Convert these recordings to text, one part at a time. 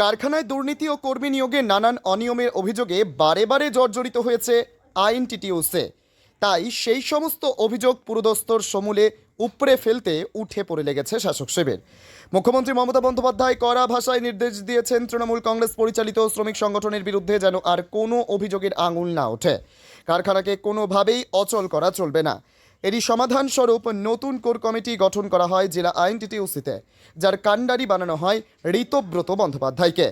কারখানায় দুর্নীতি ও কর্মী নিয়োগে নানান অনিয়মের অভিযোগে বারে বারে জর্জরিত হয়েছে আইএনটিটিউসে। তাই সেই সমস্ত অভিযোগ পুরোদস্তর সমূলে উপড়ে ফেলতে উঠে পড়ে লেগেছে শাসক শিবির। মুখ্যমন্ত্রী মমতা বন্দ্যোপাধ্যায় কড়া ভাষায় নির্দেশ দিয়েছেন তৃণমূল কংগ্রেস পরিচালিত শ্রমিক সংগঠনের বিরুদ্ধে যেন আর কোনো অভিযোগের আঙুল না ওঠে। কারখানাকে কোনোভাবেই অচল করা চলবে না। এরই সমাধান স্বরূপ নতুন কোর কমিটি গঠন করা হয় জেলা আইনটিটিউসিতে যার কাণ্ডারি বানানো হয় ঋতব্রত বন্দ্যোপাধ্যায়কে।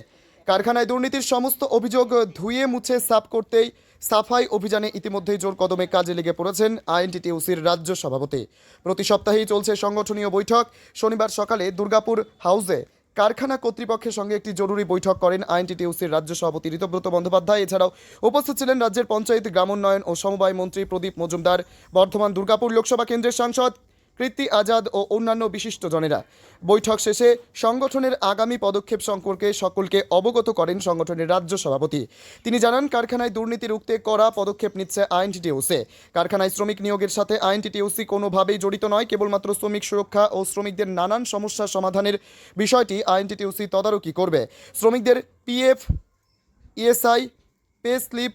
কারখানায় দুর্নীতির সমস্ত অভিযোগ ধুয়ে মুছে সাফ করতেই সাফাই অভিযানে ইতিমধ্যেই জোর কদমে কাজে লেগে পড়েছেন আইএনটিটিউসির রাজ্য সভাপতি। প্রতি সপ্তাহেই চলছে সংগঠনীয় বৈঠক। শনিবার সকালে দুর্গাপুর হাউসে কারখানা কর্তৃপক্ষের সঙ্গে একটি জরুরি বৈঠক করেন আইএনটিটিউসির রাজ্য সভাপতি ঋতব্রত বন্দ্যোপাধ্যায়। এছাড়াও উপস্থিত ছিলেন রাজ্যের পঞ্চায়েত, গ্রামোন্নয়ন ও সমবায় মন্ত্রী প্রদীপ মজুমদার, বর্ধমান দুর্গাপুর লোকসভা কেন্দ্রের সাংসদ কৃত্তি আজাদ ও অন্যান্য বিশিষ্টজনেরা। বৈঠক শেষে সংগঠনের আগামী পদক্ষেপ সম্পর্কে সকলকে অবগত করেন সংগঠনের রাজ্য সভাপতি। তিনি জানান, কারখানায় দুর্নীতি রুখতে কড়া পদক্ষেপ নিচ্ছে আইনটিটিউসি কারখানায় শ্রমিক নিয়োগের সাথে আইনটিটিউসি কোনোভাবেই জড়িত নয়, কেবলমাত্র শ্রমিক সুরক্ষা ও শ্রমিকদের নানান সমস্যা সমাধানের বিষয়টি আইনটিটিউসি তদারকি করবে। শ্রমিকদের PF, ESI, pay slip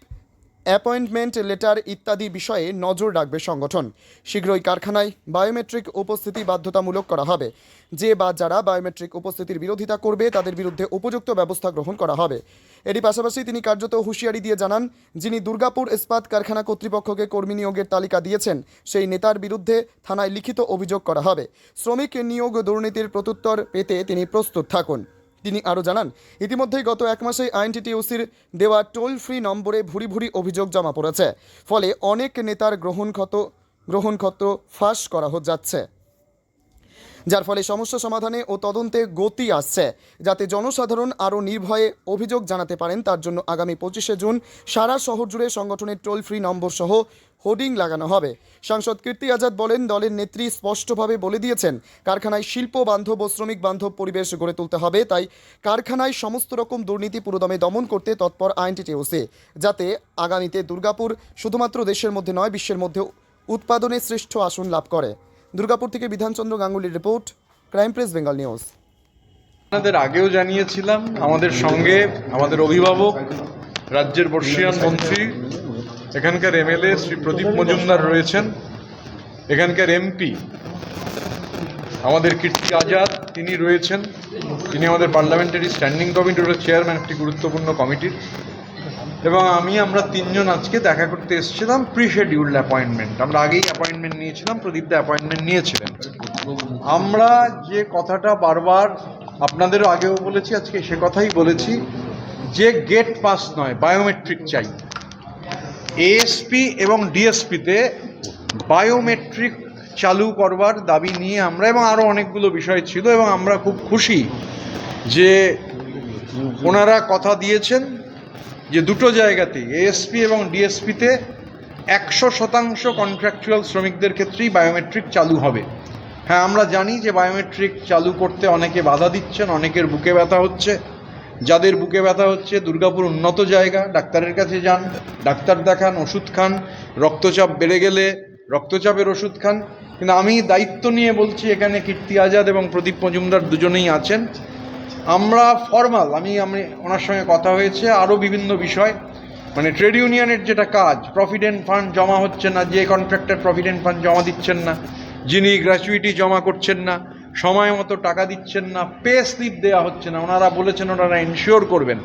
appointment, letter ইত্যাদি বিষয়ে নজর রাখবে সংগঠন। শীঘ্রই কারখানায় বায়োমেট্রিক উপস্থিতি বাধ্যতামূলক করা হবে। যে বা যারা বায়োমেট্রিক উপস্থিতির বিরোধিতা করবে, তাদের বিরুদ্ধে উপযুক্ত ব্যবস্থা গ্রহণ করা হবে। এরই পাশাপাশি তিনি কার্যত হুঁশিয়ারি দিয়ে জানান, যিনি দুর্গাপুর ইস্পাত কারখানা কর্তৃপক্ষকে কর্মী নিয়োগের তালিকা দিয়েছেন, সেই নেতার বিরুদ্ধে থানায় লিখিত অভিযোগ করা হবে। শ্রমিক নিয়োগ দুর্নীতির প্রত্যুত্তর পেতে তিনি প্রস্তুত থাকুন। তিনি আরও জানান, ইতিমধ্যেই গত এক মাসে আইনটিটিউসির দেওয়া টোল ফ্রি নম্বরে ভুরি ভুরি অভিযোগ জমা পড়েছে। ফলে অনেক নেতার গ্রহণক্ষত গ্রহণক্ষত ফাঁস করা যাচ্ছে যার ফলে সমস্যা সমাধানে ও তদন্তে গতি আসছে। যাতে জনসাধারণ আরও নির্ভয়ে অভিযোগ জানাতে পারেন, তার জন্য আগামী পঁচিশে জুন সারা শহর জুড়ে সংগঠনের টোল ফ্রি নম্বর সহ হোর্ডিং লাগানো হবে। সাংসদ কীর্তি আজাদ বলেন, দলের নেত্রী স্পষ্টভাবে বলে দিয়েছেন, কারখানায় শিল্প বান্ধব ও শ্রমিক বান্ধব পরিবেশ গড়ে তুলতে হবে, তাই কারখানায় সমস্ত রকম দুর্নীতি পুরোদমে দমন করতে তৎপর আইনটিটিউসি যাতে আগামীতে দুর্গাপুর শুধুমাত্র দেশের মধ্যে নয়, বিশ্বের মধ্যে উৎপাদনে শ্রেষ্ঠ আসন লাভ করে। দুর্গাপুর থেকে Bidhanchandra গাঙ্গুলির report, crime press, Bengal news. আপনাদের আগেও জানিয়েছিলাম, আমাদের সঙ্গে আমাদের অভিভাবক, রাজ্যের বর্ষিয়ান মন্ত্রী, এখানকার এমএলএ শ্রী প্রদীপ মজুমদার রয়েছেন, এখানকার এমপি, আমাদের কীর্তি আজাদ, তিনি রয়েছেন, তিনি আমাদের পার্লামেন্টারি স্ট্যান্ডিং কমিটির চেয়ারম্যান একটি গুরুত্বপূর্ণ কমিটির। এবং আমি, আমরা তিনজন আজকে দেখা করতে এসেছিলাম প্রি শিডিউল্ড অ্যাপয়েন্টমেন্ট আমরা আগেই অ্যাপয়েন্টমেন্ট নিয়েছিলাম, প্রদীপ দা অ্যাপয়েন্টমেন্ট নিয়েছিলেন। আমরা যে কথাটা বারবার আপনাদেরও আগেও বলেছি, আজকে সে কথাই বলেছি, যে গেট পাস নয় বায়োমেট্রিক চাই। এএসপি এবং ডিএসপিতে বায়োমেট্রিক চালু করবার দাবি নিয়ে আমরা, এবং আরও অনেকগুলো বিষয় ছিল, এবং আমরা খুব খুশি যে ওনারা কথা দিয়েছেন। যে দুটো জায়গাতেই এএসপি এবং ডিএসপিতে একশো শতাংশ কন্ট্রাকচুয়াল শ্রমিকদের ক্ষেত্রেই বায়োমেট্রিক চালু হবে। হ্যাঁ আমরা জানি যে বায়োমেট্রিক চালু করতে অনেকে বাধা দিচ্ছেন, অনেকের বুকে ব্যথা হচ্ছে। যাদের বুকে ব্যথা হচ্ছে, দুর্গাপুর উন্নত জায়গা, ডাক্তারের কাছে যান, ডাক্তার দেখান, ওষুধ খান, রক্তচাপ বেড়ে গেলে রক্তচাপের ওষুধ খান। কিন্তু আমি দায়িত্ব নিয়ে বলছি, এখানে কীর্তি আজাদ এবং প্রদীপ মজুমদার দুজনেই আছেন। আমরা ফর্মাল আমি আমি ওনার সঙ্গে কথা হয়েছে আরও বিভিন্ন বিষয়। মানে ট্রেড ইউনিয়নের যেটা কাজ প্রভিডেন্ট ফান্ড জমা হচ্ছে না, যে কন্ট্রাক্টর প্রভিডেন্ট ফান্ড জমা দিচ্ছেন না, যিনি গ্র্যাচুইটি জমা করছেন না, সময় মতো টাকা দিচ্ছেন না পে স্লিপ দেওয়া হচ্ছে না, ওনারা বলেছেন ওনারা ইনশিওর করবেন।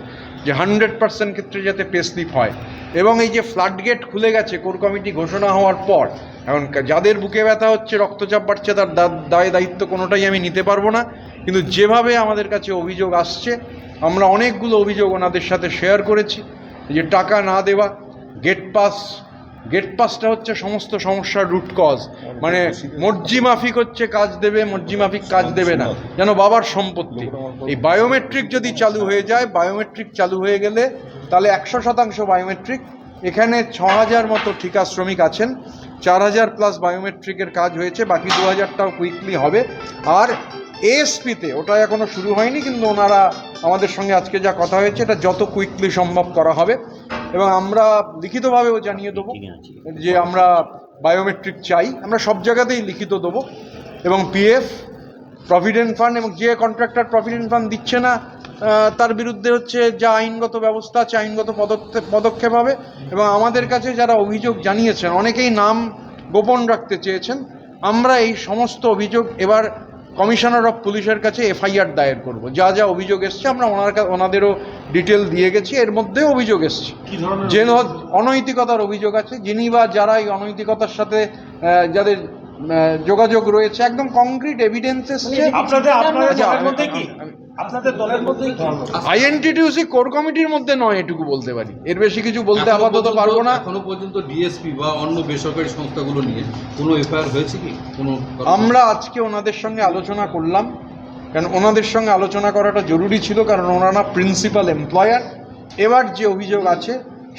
যে হান্ড্রেড পার্সেন্ট ক্ষেত্রে যাতে পে স্লিপ হয়। এবং এই যে ফ্লাড গেট খুলে গেছে, কোর কমিটি ঘোষণা হওয়ার পর, এখন যাদের বুকে ব্যথা হচ্ছে, রক্তচাপ বাড়ছে, তার দায় দায়িত্ব কোনোটাই আমি নিতে পারব না। কিন্তু যেভাবে আমাদের কাছে অভিযোগ আসছে, আমরা অনেকগুলো অভিযোগ ওনাদের সাথে শেয়ার করেছি। যে টাকা না দেওয়া গেট পাস গেট পাসটা হচ্ছে সমস্ত সমস্যার রুট কজ মানে মর্জি মাফিক হচ্ছে কাজ দেবে, মর্জি মাফিক কাজ দেবে না। যেন বাবার সম্পত্তি। এই বায়োমেট্রিক যদি চালু হয়ে যায় বায়োমেট্রিক চালু হয়ে গেলে তাহলে একশো শতাংশ বায়োমেট্রিক এখানে ছ হাজার মতো ঠিকা শ্রমিক আছেন। চার হাজার প্লাস বায়োমেট্রিকের কাজ হয়েছে। বাকি দু হাজারটাও কুইকলি হবে। আর এএসপিতে ওটা এখনও শুরু হয়নি, কিন্তু ওনারা আমাদের সঙ্গে আজকে যা কথা হয়েছে, এটা যত কুইকলি সম্ভব করা হবে। এবং আমরা লিখিতভাবেও জানিয়ে দেবো যে আমরা বায়োমেট্রিক চাই। আমরা সব জায়গাতেই লিখিত দেবো। এবং পিএফ প্রভিডেন্ট ফান্ড এবং যে কন্ট্রাক্টর প্রভিডেন্ট ফান্ড দিচ্ছে না তার বিরুদ্ধে হচ্ছে যা আইনগত ব্যবস্থা আছে আইনগত পদক্ষেপ পদক্ষেপ হবে। এবং আমাদের কাছে যারা অভিযোগ জানিয়েছেন অনেকেই নাম গোপন রাখতে চেয়েছেন। আমরা এই সমস্ত অভিযোগ এবার কমিশনার অফ পুলিশের কাছে এফআইআর দায়ের করব। যা যা অভিযোগ এসছে আমরা ওনার কা- ওনাদেরও ডিটেল দিয়ে গেছি এর মধ্যেও অভিযোগ এসছে। যে অনৈতিকতার অভিযোগ আছে যিনি বা যারা এই অনৈতিকতার সাথে যাদের যোগাযোগ রয়েছে একদম কংক্রিট এভিডেন্স এসছে। আপনাদের আপনাদের মধ্যে কি? আমি- আপনাদের দলের মধ্যে আইএনটিটিউসি কোর কমিটির মধ্যে নয় এটুকু বলতে পারি। এর বেশি কিছু বলতে আপাতত পারব না। এখনও পর্যন্ত ডিএসপি বা অন্য বেসরকারি সংস্থাগুলো নিয়ে কোনো এফআইআর হয়েছে কি? কোনো আমরা আজকে ওনাদের সঙ্গে আলোচনা করলাম কারণ ওনাদের সঙ্গে আলোচনা করাটা জরুরি ছিল কারণ ওনারা প্রিন্সিপাল এমপ্লয়ার এবার যে অভিযোগ আছে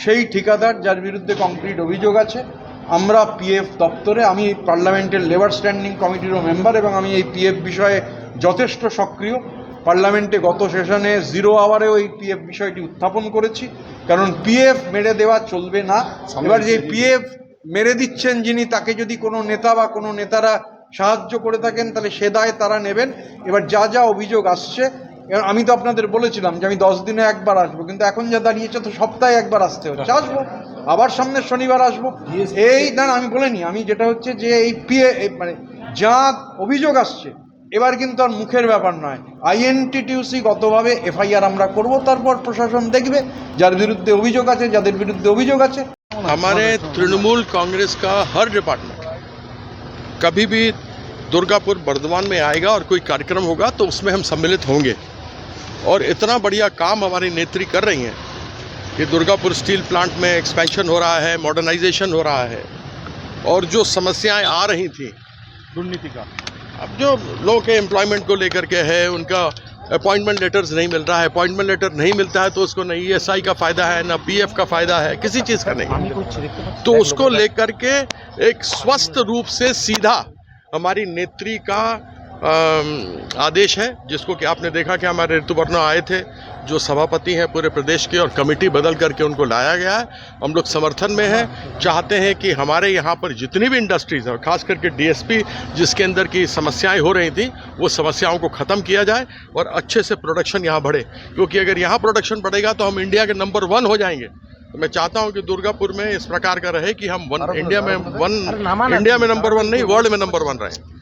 সেই ঠিকাদার যার বিরুদ্ধে কংক্রিট অভিযোগ আছে আমরা পিএফ দপ্তরে আমি পার্লামেন্টের লেবার স্ট্যান্ডিং কমিটিরও মেম্বার এবং আমি এই পিএফ বিষয়ে যথেষ্ট সক্রিয়। পার্লামেন্টে গত সেশনে জিরো আওয়ারেও এই পিএফ বিষয়টি উত্থাপন করেছি। কারণ পিএফ মেরে দেওয়া চলবে না। এবার যে পিএফ মেরে দিচ্ছেন যিনি তাকে যদি কোনো নেতা বা কোনো নেতারা সাহায্য করে থাকেন তাহলে সে দায় তারা নেবেন। এবার যা যা অভিযোগ আসছে এবার আমি তো আপনাদের বলেছিলাম যে আমি দশ দিনে একবার আসব কিন্তু এখন যা দাঁড়িয়েছে তো সপ্তাহে একবার আসতে হচ্ছে। আসব। আবার সামনের শনিবার আসব। এই না না, আমি বলিনি। আমি যেটা হচ্ছে যে এই পিএ মানে যা অভিযোগ আসছে এবার কিন্তু আর মুখের ব্যাপার নয় আইএনটিটিউসি গতভাবে এফআইআর আমরা করব তারপর প্রশাসন দেখবে যার বিরুদ্ধে অভিযোগ আছে যাদের বিরুদ্ধে অভিযোগ আছে हमारे तृणमूल कांग्रेस का हर डिपार्टमेंट कभी भी दुर्गापुर बर्धमान में आएगा और कोई कार्यक्रम होगा तो उसमें हम सम्मिलित होंगे और इतना बढ़िया काम हमारी नेत्री कर रही हैं कि दुर्गापुर स्टील प्लांट में एक्सपेंशन हो रहा है मॉडर्नाइजेशन हो रहा है और जो समस्याएं आ रही थी दुर्नीति का अब जो लोग के एम्प्लॉयमेंट को लेकर के है उनका अपॉइंटमेंट लेटर्स नहीं मिल रहा है। अपॉइंटमेंट लेटर नहीं मिलता है तो उसको ना ई का फ़ायदा है ना पी का फ़ायदा है किसी चीज़ का नहीं। तो उसको लेकर के एक स्वस्थ रूप से सीधा हमारी नेत्री का आदेश है जिसको कि आपने देखा कि हमारे ऋतुवर्णा आए थे जो सभापति हैं पूरे प्रदेश के और कमेटी बदल करके उनको लाया गया है। हम लोग समर्थन में हैं चाहते हैं कि हमारे यहाँ पर जितनी भी इंडस्ट्रीज़ हैं खास करके डीएसपी जिसके अंदर की समस्याएँ हो रही थी वो समस्याओं को ख़त्म किया जाए और अच्छे से प्रोडक्शन यहाँ बढ़े। क्योंकि अगर यहाँ प्रोडक्शन बढ़ेगा तो हम इंडिया के नंबर वन हो जाएँगे। तो मैं चाहता हूँ कि दुर्गापुर में इस प्रकार का रहे कि हम वन इंडिया में वन इंडिया में नंबर वन नहीं वर्ल्ड में नंबर वन रहे।